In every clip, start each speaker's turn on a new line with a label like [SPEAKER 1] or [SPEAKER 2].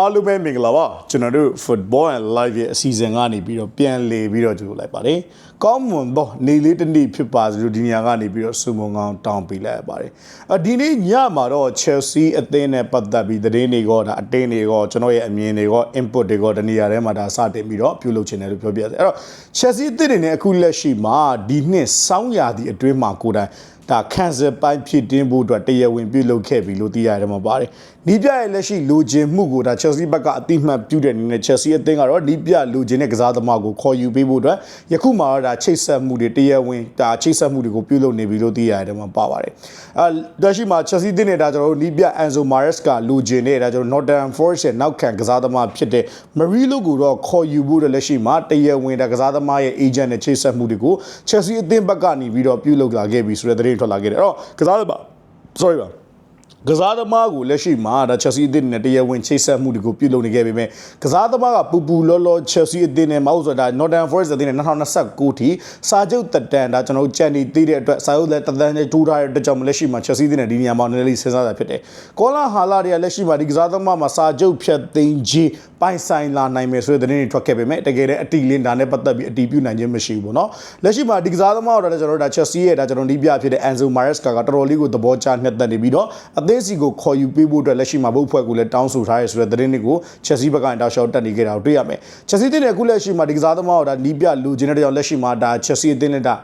[SPEAKER 1] အားလုံးပဲမင်္ဂလာပါကျွန်တော်တို့ Football and Live ရဲ့အစီအစဉ်ကနေပြီးတော့ပြန်လေပြီးတော့ကြိုလိုက်ပါတယ်ကောင်းမွန်တော့နေလေးတစ်နေ့ဖြစ်ပါစေလို့ဒီနေရာကနေပြီးတော့စုံမုံကောင်းတောင်းပေးလိုက်ရပါတယ်အဒီနေ့ညမှာတော့ Chelsea အသင်းနဲ့ပတ်သက်ပြီးသတင်းတွေကောဒါအတင်းတွေကောကျွန်တော်ရဲ့အမြင်တွေကော input တွေကောဒီနေရာထဲမှာဒါစတင်ပြီးတော့ပြုလုပ်ချင်တယ်လို့ပြောပြရတယ်အဲ့တော့ Chelsea အသင်းတွေနဲ့အခုလက်ရှိမှာဒီနှစ်စောင်းရာသီအတွင်းမှာကိုယ်တိုင် ဒါခန့်စပိုင်းဖြစ်တင်းဖို့အတွက်တရားဝင်ပြုလုပ်ခဲ့ပြီလို့သိရတယ်မှာပါတယ်။နီးပြရဲ့လက်ရှိလိုချင်မှုကိုဒါ Chelsea ဘက်ကအတိမတ်ပြုတဲ့အနေနဲ့ Chelsea အသင်းကတော့နီးပြလိုချင်တဲ့ကစားသမားကိုခေါ်ယူပေးဖို့အတွက်ယခုမှတော့ဒါချိတ်ဆက်မှုတွေတရားဝင်ဒါချိတ်ဆက်မှုတွေကိုပြုလုပ်နေပြီလို့သိရတယ်မှာပါပါတယ်။အဲလက်ရှိမှာ Chelsea အသင်းနဲ့ဒါကျွန်တော်တို့နီးပြ Enzo Maresca လိုချင်တဲ့ဒါကျွန်တော် Nottingham Forest ရဲ့နောက်ခံကစားသမားဖြစ်တဲ့ Marilo ကိုတော့ခေါ်ယူဖို့အတွက်လက်ရှိမှာတရားဝင်ဒါကစားသမားရဲ့ agent နဲ့ချိတ်ဆက်မှုတွေကို Chelsea အသင်းဘက်ကနေပြီးတော့ပြုလုပ်လာခဲ့ပြီဆိုတဲ့သတင်းထွက်လာခဲ့တယ်။အဲ့တော့ကစားသမား sorry ပါ ကစားသမားကိုလက်ရှိမှာဒါ Chelsea အသင်းနဲ့တရားဝင်ချိတ်ဆက်မှုတွေကိုပြုလုပ်နေခဲ့ပေမဲ့ကစားသမားကပူပူလောလော Chelsea အသင်းနဲ့မဟုတ်ဆိုတာ Nottingham Forest အသင်းနဲ့2029ထိစာချုပ်တက်တန်ဒါကျွန်တော်တို့ကြံနေသေးတဲ့အတွက်စာချုပ်လက်တန်းနဲ့တူထားတဲ့အတွက်ကြောင့်လက်ရှိမှာ Chelsea အသင်းနဲ့ဒီနေရာမှာနည်းနည်းလေးစဉ်းစားတာဖြစ်တယ်။ကောလာဟာလာတွေကလက်ရှိမှာဒီကစားသမားမှာစာချုပ်ဖြတ်သိမ်းခြင်းပိုင်ဆိုင်လာနိုင်မယ်ဆိုတဲ့သတင်းတွေထွက်ခဲ့ပေမဲ့တကယ်လည်းအတီလင်းဒါနဲ့ပတ်သက်ပြီးအတီးပြုနိုင်ခြင်းမရှိဘူးပေါ့နော်။လက်ရှိမှာဒီကစားသမားတော့ကျွန်တော်တို့ဒါ Chelsea ရဲ့ဒါကျွန်တော်ဒီပြဖြစ်တဲ့ Enzo Maresca ကတော်တော်လေးကိုသဘောကျနှစ်သက်နေပြီးတော့အသင်းစီကိုခေါ်ယူပေးဖို့အတွက်လက်ရှိမှာဘုတ်ဖွဲ့ကိုလည်းတောင်းဆိုထားရဲဆိုတဲ့သတင်းတွေကို Chelsea ဘက်ကတောက်လျှောက်တက်နေခဲ့တာကိုတွေ့ရမယ်။ Chelsea တင်းနဲ့အခုလက်ရှိမှာဒီကစားသမားတော့ဒါနီးပြလူချင်းတဲ့ကြောင့်လက်ရှိမှာဒါ Chelsea အသင်းနဲ့ဒါ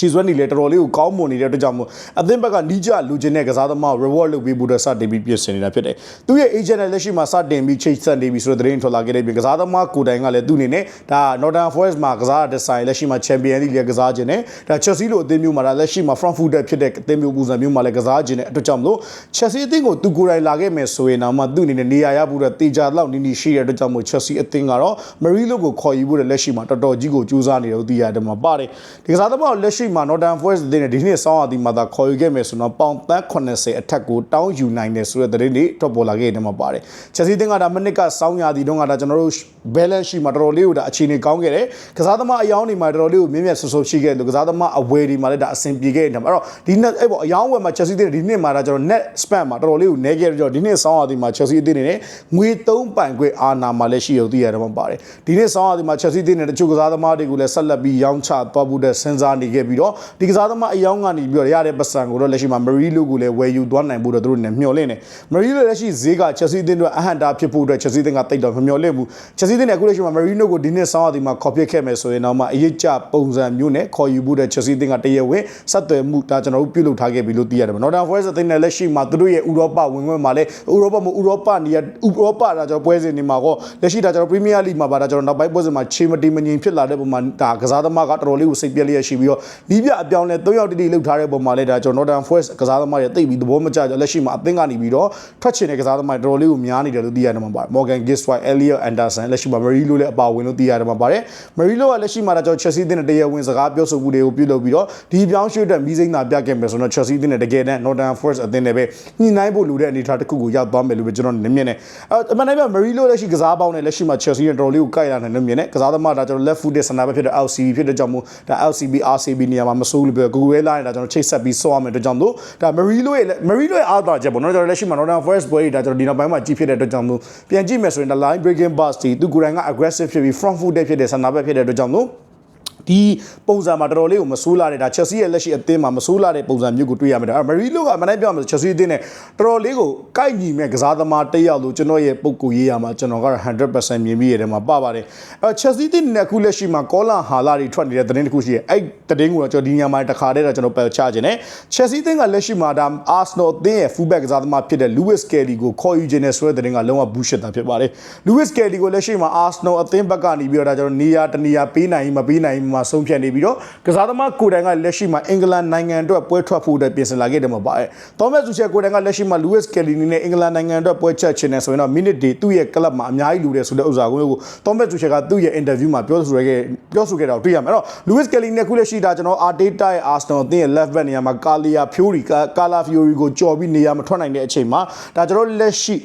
[SPEAKER 1] ချီစွဲနေလေတော်တော်လေးကိုကောင်းမွန်နေတဲ့အတွက်ကြောင့်မို့အသင်းဘက်ကနီးကြလူချင်းတဲ့ကစားသမား reward လုပ်ပေးဖို့အတွက်စတင်ပြီးပြင်ဆင်နေတာဖြစ်တယ်။သူ့ရဲ့ agent နဲ့လက်ရှိမှာစတင်ပြီးချိတ်ဆက်နေပြီဆိုတဲ့သတင်းထွက်လာခဲ့တဲ့ပြင်ကစားသမားကိုတိုင်ကလည်းသူ့အနေနဲ့ဒါ Northern Forest မှာကစားတဲ့ဆိုင်လက်ရှိမှာ Champion League လည်းကစားခြင်းနဲ့ဒါ Chelsea လိုအသင်းမျိုးမှာဒါလက်ရှိမှာ front footer ဖြစ်တဲ့အသင်းမျိုးပုံစံမျိုးမှာလည်းကစားခြင်းနဲ့အတွက်ကြောင့်မလို့ Chelsea အသင်းကိုသူကိုယ်တိုင်လာခဲ့မယ်ဆိုရင်တော့မှသူ့အနေနဲ့နေရာရဖို့အတွက်တေချာလောက်နီးနီးရှိတဲ့အတွက်ကြောင့်မို့ Chelsea အသင်းကတော့ Marilo ကိုခေါ်ယူဖို့လက်ရှိမှာတော်တော်ကြီးကိုကြိုးစားနေတယ်လို့သိရတယ်မှာပါတယ်ဒီကစားသမားလက်ရှိမှာ Northern Forest တဲ့ဒီနေ့ဆောင်းအသီးမှာသာခေါ်ယူခဲ့မယ်ဆိုတော့ပေါင်သန်း80အထက်ကိုတောင်းယူနိုင်တယ်ဆိုတဲ့သတင်းတွေထွက်ပေါ်လာခဲ့တယ်မှာပါတယ်ချက်စီတင်ကဒါမနစ်ကဆောင်းရာသီတုန်းကဒါကျွန်တော်တို့ balance ရှိမှာတော်တော်လေးကိုဒါအခြေအနေကောင်းခဲ့တယ်ကစားသမားအယောင်းတွေမှာတော်တော်လေးကိုမြင့်မြတ်ဆဆရှိခဲ့တယ်ကစားသမားအဝယ်တွေမှာလည်းဒါအဆင်ပြေခဲ့တယ်အဲ့တော့ဒီနေ့အဲ့ပေါ့အယောင်းဝယ်မှာချက်စီတင်ဒီနေ့မှာဒါကျွန်တော် net spend မှာတော်တော်လေးကိုနဲခဲ့တော့ဒီနေ့ဆောင်းရာသီမှာချက်စီတင်နေတယ်ငွေ3ပိုင်ခွေအာနာမှာလည်းရှိရုံသိရတယ်မှာပါတယ်ဒီနေ့ဆောင်းရာသီမှာချက်စီတင်နေတချို့ကစားသမားတွေကိုလည်းဆက်လက်ပြီးရောင်းချသွားဖို့တဲ့စဉ်းစားနေခဲ့ပြီးတော့ဒီကစားသမားအယောင်းကနေပြီးတော့ရတဲ့ပတ်စံကိုတော့လက်ရှိမှာ Marilo ကိုလည်းဝယ်ယူသွားနိုင်ဖို့တော့သူတို့နဲ့မျှော်လင့်တယ် Marilo လက်ရှိဈေးက Chelsea အသင်းတို့အဟန်တာဖြစ်ဖို့အတွက် Chelsea အသင်းကတိတ်တော့မမျှော်လင့်ဘူး Chelsea အသင်းကအခုလက်ရှိမှာ Marino ကိုဒီနှစ်ဆောင်းအသီးမှာခေါ်ပြစ်ခဲ့မယ်ဆိုရင်တော့မှအရေးကြပုံစံမျိုးနဲ့ခေါ်ယူဖို့တဲ့ Chelsea အသင်းကတရဝင်းဆက်သွယ်မှုဒါကျွန်တော်တို့ပြုလုပ်ထားခဲ့ပြီလို့သိရတယ် Northern Forest အသင်းနဲ့လက်ရှိမှာသူတို့ရဲ့ဥရောပဝင်ခွင့်မှာလည်းဥရောပမဥရောပနေရာဥရောပဒါကျွန်တော်ပွဲစဉ်နေမှာကောလက်ရှိဒါကျွန်တော် Premier League မှာပါဒါကျွန်တော်နောက်ပိုင်းပွဲစဉ်မှာချေမတီမငြိမ်ဖြစ်လာတဲ့ပုံမှာဒါကစားသမားကတော်တော်လေးကိုစိတ်ပြက်လျက်ရှိပြီးတော့ဒီပြအပြောင်းလဲ၃ယောက်တိတိလှုပ်ထားတဲ့ပုံမှာလည်းဒါကျွန်တော် Northern Forest ကစားသမားတွေတိတ်ပြီးသဘောမကျကြလက်ရှိမှာအသင်းကနေပြီးတော့ထွက်ချင်တဲ့ကစားသမားတွေတော်တော်လေးကိုများနေတယ်လို့သိရတယ်မှာပါ Morgan Gisway Elliot Anderson လက်ရှိမှာ Marilo လည်းအပါဝင်လို့သိရတယ်မှာပါတယ် Marilo ကလက်ရှိမှာဒါကျွန်တော် Chelsea အသင်းနဲ့တရားဝင်စကားပြောဆိုမှုတွေကိုပြုလုပ်ပြီးတော့ဒီပြောင်းရွှေ့တဲ့မီးစိမ်းသာပြခဲ့မယ်ဆိုတော့ Chelsea အသင်းနဲ့တကယ်တမ်း Northern Forest အသင်းနဲ့ပဲညှိနှိုင်းဖို့လိုတဲ့အနေအထားတစ်ခုကိုရောက်သွားမယ်လို့ပဲကျွန်တော်နည်းမြင်နေအဲအမှန်တမ်းပြော Marilo လက်ရှိကစားပေါင်းနဲ့လက်ရှိမှာ Chelsea နဲ့တော်တော်လေးကိုကိုက်လာနိုင်လို့မြင်နေကစားသမားဒါကျွန်တော် left footed center back ဖြစ်တဲ့ LCB ဖြစ်တဲ့ကြောင့်မို့ဒါ LCB RCB နေရာမှာမဆိုးလို့ပြော Google လာနေတာကျွန်တော်ချိတ်ဆက်ပြီးဆော့ရမယ်အတွက်ကြောင့်မို့ဒါ Marilo ရဲ့ Marilo ရဲ့အားသာချက်ပေါ့နော်ကျွန်တော်လက်ရှိမှာ Northern Forest ပွဲတွေဒါကျွန်တော်ဒီနောက်ပိုင်းမှာကြီးဖြစ်တဲ့အတွက်ကြောင့်မို့ပြန်ကြည့်မယ်ဆိုရင် line breaking pass တီသူကိုယ်တိုင်က aggressive ဖြစ်ပြီး front footed ဖြစ်တဲ့ center back ဖြစ်တဲ့အတွက်ကြောင့်မို့ ဒီပုံစံမှာတော်တော်လေးကိုမဆိုးလာတဲ့ဒါ Chelsea ရဲ့လက်ရှိအသင်းမှာမဆိုးလာတဲ့ပုံစံမျိုးကိုတွေ့ရမှာဒါ Marilo ကမနိုင်ပြောမှာ Chelsea အသင်းနဲ့တော်တော်လေးကိုကိုက်ညီမဲ့ကစားသမားတစ်ယောက်လို့ကျွန်တော်ရဲ့ပုံကိုရေးရမှာကျွန်တော်ကတော့100%မြင်ပြီးရတယ်မှာပပါတယ်အဲ Chelsea အသင်းနဲ့အခုလက်ရှိမှာကောလာဟာလာတွေထွက်နေတဲ့သတင်းတစ်ခုရှိရဲ့အဲ့သတင်းကိုတော့ကျွန်တော်ဒီညမှာတခါတည်းတော့ကျွန်တော်ပယ်ချခြင်းနဲ့ Chelsea အသင်းကလက်ရှိမှာဒါ Arsenal အသင်းရဲ့ fullback ကစားသမားဖြစ်တဲ့ Lewis Kelly ကိုခေါ်ယူခြင်းနဲ့ဆိုတဲ့သတင်းကလုံးဝ bullshit တာဖြစ်ပါတယ် Lewis Kelly ကိုလက်ရှိမှာ Arsenal အသင်းဘက်ကနေပြီးတော့ဒါကျွန်တော်နေရာတနေရာပေးနိုင်မပေးနိုင်မှာဆုံးဖြတ်နေပြီးတော့ကစားသမားကိုယ်တိုင်ကလက်ရှိမှာအင်္ဂလန်နိုင်ငံအတွက်ပွဲထွက်ဖို့အတွက်ပြင်ဆင်လာခဲ့တယ်မှာပါတယ်။သောမက်ဆူချယ်ကိုယ်တိုင်ကလက်ရှိမှာ Lewis Kelly နဲ့အင်္ဂလန်နိုင်ငံအတွက်ပွဲချက်ချင်တယ်ဆိုရင်တော့ minute တွေသူ့ရဲ့ club မှာအများကြီးလူတယ်ဆိုတဲ့ဥစ္စာကိုသောမက်ဆူချယ်ကသူ့ရဲ့ interview မှာပြောဆိုခဲ့ပြောဆိုခဲ့တာကိုတွေ့ရမယ်။အဲ့တော့ Lewis Kelly နဲ့ခုလက်ရှိဒါကျွန်တော် Arteta ရဲ့ Arsenal အသင်းရဲ့ left back နေရာမှာ Kalia Fury Kala Fury ကိုကြော်ပြီးနေရာမထွက်နိုင်တဲ့အချိန်မှာဒါကျွန်တော်လက်ရှိ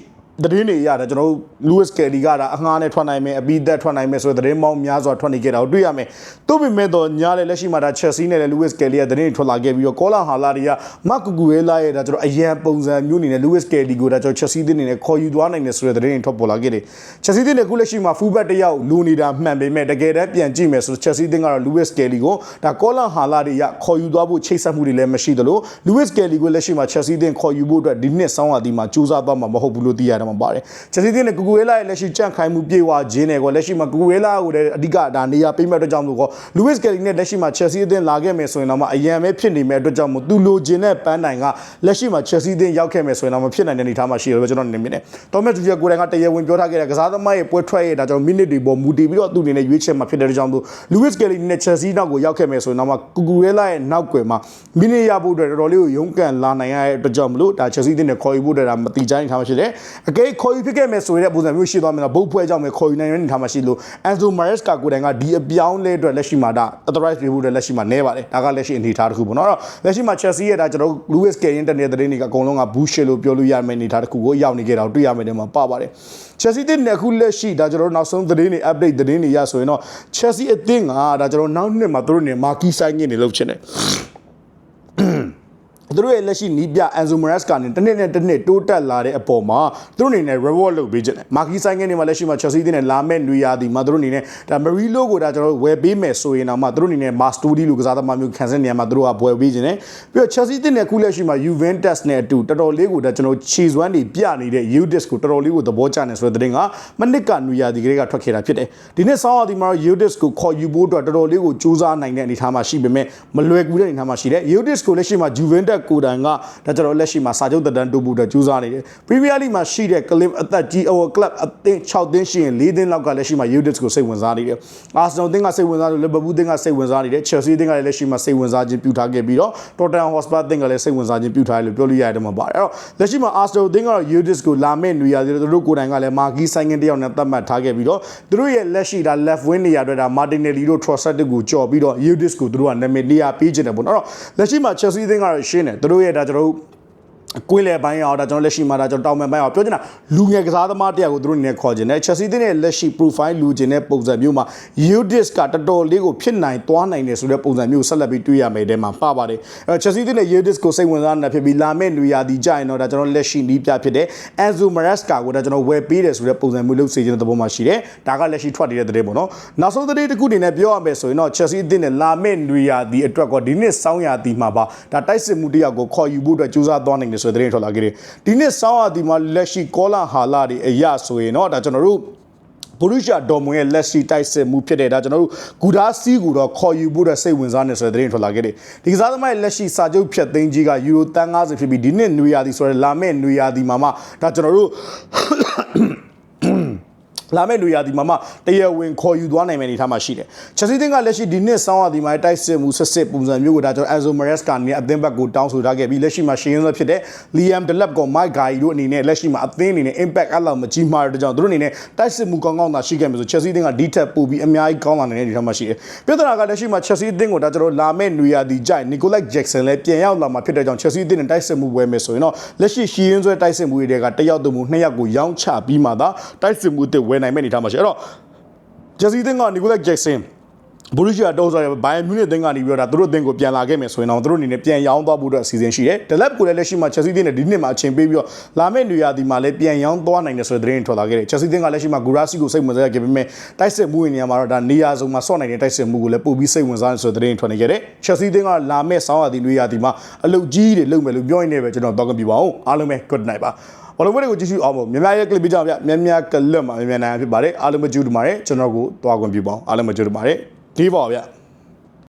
[SPEAKER 1] သတင်းတွေရတာကျွန်တော်တို့ Lewis Kelly ကဒါအငှားနဲ့ထွက်နိုင်မယ်အပီးသက်ထွက်နိုင်မယ်ဆိုတဲ့သတင်းပေါင်းများစွာထွက်နေခဲ့တာကိုတွေ့ရမယ်။သို့ပေမဲ့တော့ညားလေလက်ရှိမှာဒါ Chelsea နဲ့လည်း Lewis Kelly ရဲ့သတင်းတွေထွက်လာခဲ့ပြီးတော့ကောလာဟာလာတွေကမတ်ကူကူရဲလာရဲ့ဒါကျွန်တော်အရန်ပုံစံမျိုးအနေနဲ့ Lewis Kelly ကိုဒါကျွန်တော် Chelsea တင်းနေနဲ့ခေါ်ယူသွားနိုင်တယ်ဆိုတဲ့သတင်းတွေထွက်ပေါ်လာခဲ့တယ်။ Chelsea တင်းနဲ့ခုလက်ရှိမှာ fullback တစ်ယောက်လူနေတာမှန်ပေမဲ့တကယ်တမ်းပြန်ကြည့်မယ်ဆိုတော့ Chelsea တင်းကတော့ Lewis Kelly ကိုဒါကောလာဟာလာတွေကခေါ်ယူသွားဖို့ချိတ်ဆက်မှုတွေလည်းမရှိသလို Lewis Kelly ကိုလက်ရှိမှာ Chelsea တင်းခေါ်ယူဖို့အတွက်ဒီနှစ်ဆောင်းရာသီမှာကြိုးစားသွားမှာမဟုတ်ဘူးလို့သိရတယ်မှာပါတယ်။ Chelsea တင်းနဲ့ကူကူရဲလာရဲ့လက်ရှိကြန့်ခိုင်မှုပြေဝခြင်းနဲ့ကောလက်ရှိမှာကူကူရဲလာကိုလည်းအဓိကဒါနေရာပေးမဲ့အတွက်ကြောင့်မို့ကော Lewis Kelly နဲ့လက်ရှိမှာ Chelsea အသင်းလာခဲ့မယ်ဆိုရင်တော့မှအရန်ပဲဖြစ်နေမဲ့အတွက်ကြောင့်မို့သူလိုချင်တဲ့ပန်းတိုင်ကလက်ရှိမှာ Chelsea အသင်းရောက်ခဲ့မယ်ဆိုရင်တော့မဖြစ်နိုင်တဲ့အနေအထားမှာရှိတယ်လို့ကျွန်တော်နေမြင်တယ်။ Thomas Tuchel ကိုယ်တိုင်ကတရားဝင်ပြောထားခဲ့တဲ့ကစားသမားရဲ့ပွဲထွက်ရဲ့ဒါကြောင့် minute တွေပေါ်မူတည်ပြီးတော့သူ့အနေနဲ့ရွေးချယ်မှာဖြစ်တဲ့အတွက်ကြောင့်မို့ Lewis Kelly နဲ့ Chelsea နောက်ကိုရောက်ခဲ့မယ်ဆိုရင်တော့မှကူကူရဲလာရဲ့နောက်ကွယ်မှာ minute ရဖို့အတွက်တော်တော်လေးကိုရုန်းကန်လာနိုင်ရတဲ့အတွက်ကြောင့်မလို့ဒါ Chelsea အသင်းနဲ့ခေါ်ယူဖို့အတွက်ဒါမတိကျနေထားမှဖြစ်တယ်။အကဲခေါ်ယူဖြစ်ခဲ့မယ်ဆိုရင်ပုံစံမျိုးရှိသွားမယ်တော့ဘုတ်ဖွဲကြောင့်ပဲခေါ်ယူနိုင်ရတဲ့အနေအထားမှာရှိလို့ Enzo Maresca ကိုယ်တိုင်ကဒီအပြောင်းလဲအတွက်လက်ရှိမှာဒါ authorize ပေးဖို့အတွက်လက်ရှိမှာနေပါတယ်ဒါကလက်ရှိအနေအထားတစ်ခုပေါ့နော်အဲ့တော့လက်ရှိမှာ Chelsea ရဲ့ဒါကျွန်တော်တို့ Lewis Kelly တက်နေတဲ့သတင်းတွေကအကုန်လုံးက bullshit လို့ပြောလို့ရမယ့်အနေအထားတစ်ခုကိုရောက်နေကြတာကိုတွေ့ရမယ်တဲ့မှာပါပါတယ် Chelsea တဲ့နဲ့အခုလက်ရှိဒါကျွန်တော်တို့နောက်ဆုံးသတင်းတွေ update သတင်းတွေရဆိုရင်တော့ Chelsea အသင်းကဒါကျွန်တော်နောက်နှစ်မှာသူတို့နေ marquee sign နေလို့ဖြစ်နေ သူတို့ရဲ့လက်ရှိနီးပြ Enzo Maresca နဲ့တစ်နှစ်နဲ့တစ်နှစ်တိုးတက်လာတဲ့အပေါ်မှာသူတို့အနေနဲ့ reward လုပ်ပေးခြင်းတယ်။ Marquis Sainz ကနေမှလက်ရှိမှာ Chelsea နဲ့လာမဲ့နွေရာသီမှာသူတို့အနေနဲ့ဒါ Marilo ကိုဒါကျွန်တော်တို့ဝယ်ပေးမယ်ဆိုရင်တော့မှသူတို့အနေနဲ့ Mastoudi လို့ကစားသမားမျိုးခံစားနေရမှာသူတို့ကဝယ်ပေးခြင်းတယ်။ပြီးတော့ Chelsea တင်တဲ့ခုလက်ရှိမှာ Juventus နဲ့အတူတော်တော်လေးကိုဒါကျွန်တော်ခြေစွမ်းတွေပြနေတဲ့ Udis ကိုတော်တော်လေးကိုသဘောကျနေဆိုတဲ့တဲ့တင်ကမနစ်ကနွေရာသီကလေးကထွက်ခဲ့တာဖြစ်တယ်။ဒီနေ့ဆောင်းရာသီမှာ Udis ကိုခေါ်ယူဖို့အတွက်တော်တော်လေးကိုစူးစမ်းနိုင်တဲ့အနေအထားမှာရှိပေမဲ့မလွယ်ကူတဲ့အနေအထားမှာရှိတယ်။ Udis ကိုလက်ရှိမှာ Juventus ကိုတိုင်ကဒါကျွန်တော်လက်ရှိမှာစာချုပ်တက်တန်းတိုးဖို့အတွက်ကြိုးစားနေတယ်။ Premier League မှာရှိတဲ့ club အသက်ကြီးဟို club အသင်း6သင်းရှိရင်4သင်းလောက်ကလက်ရှိမှာ Udis ကိုစိတ်ဝင်စားနေတယ်။ Arsenal သင်းကစိတ်ဝင်စားတယ် Liverpool သင်းကစိတ်ဝင်စားနေတယ် Chelsea သင်းကလည်းလက်ရှိမှာစိတ်ဝင်စားခြင်းပြုထားခဲ့ပြီးတော့ Tottenham Hotspur သင်းကလည်းစိတ်ဝင်စားခြင်းပြုထားတယ်လို့ပြောလို့ရတယ်မှာပါတယ်။အဲ့တော့လက်ရှိမှာ Arsenal သင်းကတော့ Udis ကိုလာမဲ့နေရာတွေသူတို့ကိုယ်တိုင်ကလည်း Marquis Sainz တယောက်နဲ့သတ်မှတ်ထားခဲ့ပြီးတော့သူတို့ရဲ့လက်ရှိဒါ left wing နေရာတွေဒါ Martinelli တို့ Trossard တို့ကိုကြော်ပြီးတော့ Udis ကိုသူတို့ကနာမည်နေရာပေးခြင်းတယ်ပေါ့နော်။အဲ့တော့လက်ရှိမှာ Chelsea သင်းကတော့ရှင်းတယ်သူတို့ရဲ့ဒါကျွန်တော်တို့ ကွင်းလေပိုင်းအောင်ဒါကျွန်တော်လက်ရှိမှာဒါကျွန်တော်တောင်ပန်ပိုင်းအောင်ပြောချင်တာလူငယ်ကစားသမားတယောက်ကိုသူတို့အနေနဲ့ခေါ်ခြင်းတယ် Chelsea တင်းရဲ့လက်ရှိ profile လူခြင်းတဲ့ပုံစံမျိုးမှာ Udis ကတော်တော်လေးကိုဖြစ်နိုင်သွားနိုင်တယ်ဆိုတဲ့ပုံစံမျိုးဆက်လက်ပြီးတွေ့ရမယ်တဲ့မှာပါပါတယ်အဲ Chelsea တင်းရဲ့ Udis ကိုစိတ်ဝင်စားနေတာဖြစ်ပြီးလာမယ့်လူရာသီကြရင်တော့ဒါကျွန်တော်လက်ရှိနီးပြဖြစ်တဲ့ Enzo Maresca ကိုဒါကျွန်တော်ဝယ်ပေးတယ်ဆိုတဲ့ပုံစံမျိုးလုပ်စေခြင်းတဲ့သဘောမှာရှိတယ်ဒါကလက်ရှိထွက်နေတဲ့တဲ့ပေါ့နော်နောက်ဆုံးတဲ့တစ်ခုအနေနဲ့ပြောရမယ်ဆိုရင်တော့ Chelsea တင်းနဲ့လာမယ့်လူရာသီအတွက်ကောဒီနှစ်စောင်းရာသီမှာပါဒါတိုက်စစ်မှုတယောက်ကိုခေါ်ယူဖို့အတွက်ကြိုးစားသွားနိုင်တယ်ဆိုတဲ့သတင်းထွက်လာခဲ့တယ်ဒီနှစ်ဆောင်းရာသီမှာလက်ရှိကောလာဟာလာတွေအရဆိုရင်တော့ဒါကျွန်တော်တို့ဘူရုရှာဒေါ်မွန်ရဲ့လက်ရှိတိုက်စစ်မှုဖြစ်တဲ့ဒါကျွန်တော်တို့ဂူဒါစီကိုတော့ခေါ်ယူဖို့တဲ့စိတ်ဝင်စားနေဆိုတဲ့သတင်းထွက်လာခဲ့တယ်ဒီကစားသမားရဲ့လက်ရှိစာချုပ်ဖြတ်သိမ်းကြီးကယူရိုတန်90ဖြစ်ပြီးဒီနှစ်နွေရာသီဆိုတဲ့လာမယ့်နွေရာသီမှာမှဒါကျွန်တော်တို့ လာမယ့်လူရာဒီမှာမှတရားဝင်ခေါ်ယူသွားနိုင်မယ့်အနေအထားမှာရှိတယ်။ Chelsea တင်းကလက်ရှိဒီနှစ်ဆောင်းရာဒီမှာတိုက်စစ်မှုဆက်စစ်ပုံစံမျိုးကိုဒါကျွန်တော် Enzo Maresca အနေနဲ့အသင်းဘက်ကိုတောင်းဆိုထားခဲ့ပြီးလက်ရှိမှာရှင်းရင်းဖြစ်တဲ့ Liam Delap က Mike Gay တို့အနေနဲ့လက်ရှိမှာအသင်းအနေနဲ့ impact အလောက်မကြီးမားတဲ့ကြောင့်သူတို့အနေနဲ့တိုက်စစ်မှုကောင်းကောင်းသာရှိခဲ့မယ်ဆို Chelsea တင်းကဒီထက်ပိုပြီးအများကြီးကောင်းလာနိုင်တဲ့အနေအထားမှာရှိတယ်။ပြဿနာကလက်ရှိမှာ Chelsea တင်းကိုဒါကျွန်တော်လာမယ့်နွေရာဒီကြိုက် Nicolas Jackson လည်းပြန်ရောက်လာမှာဖြစ်တဲ့ကြောင့် Chelsea တင်းနဲ့တိုက်စစ်မှုဝယ်မယ်ဆိုရင်တော့လက်ရှိရှင်းရင်းဆွဲတိုက်စစ်မှုတွေကတယောက်တမှုနှစ်ယောက်ကိုရောင်းချပြီးမှသာတိုက်စစ်မှုတွေဝယ်နိုင်မယ့်အနေအထားမှာရှိအဲ့တော့ဂျက်စီတင်ကနီကိုလက်ဂျက်ဆင်ဘူရူရှီယာတောဆိုရဘိုင်မြူနစ်တင်ကနေပြီးတော့ဒါသူတို့တင်ကိုပြန်လာခဲ့မယ်ဆိုရင်တော့သူတို့အနေနဲ့ပြန်ရောင်းသွားဖို့အတွက်အစီအစဉ်ရှိတယ်။ဒလက်ကိုလည်းလက်ရှိမှာချက်စီတင်နဲ့ဒီနှစ်မှာအချိန်ပေးပြီးတော့လာမယ့်နေရာဒီမှာလည်းပြန်ရောင်းသွားနိုင်တယ်ဆိုတဲ့သတင်းထွက်လာခဲ့တယ်။ချက်စီတင်ကလက်ရှိမှာဂူရာစီကိုစိတ်ဝင်စားခဲ့ပေမဲ့တိုက်စစ်မှုဝင်နေရာမှာတော့ဒါနေရာစုံမှာဆော့နိုင်တဲ့တိုက်စစ်မှုကိုလည်းပို့ပြီးစိတ်ဝင်စားတယ်ဆိုတဲ့သတင်းထွက်နေခဲ့တယ်။ချက်စီတင်ကလာမယ့်ဆောင်းရာသီနေရာဒီမှာအလုတ်ကြီးတွေလုပ်မယ်လို့ပြောရင်းနဲ့ပဲကျွန်တော်တော့ကပြပါအောင်။အားလုံးပဲ good night ပါ။ ဘာလို့လဲကိုကြည့်ရှုအောင်ပေါ့မြန်မာရဲ့ clip ပြကြပါဗျ။မြန်မာကလပ်မှာမြန်မာနိုင်ငံဖြစ်ပါတယ်။အားလုံးမကြည့်တူပါတယ်ကျွန်တော်ကိုတွားခွင့်ပြုပါအောင်။အားလုံးမကြည့်တူပါတယ်။ဒီပါဗျ။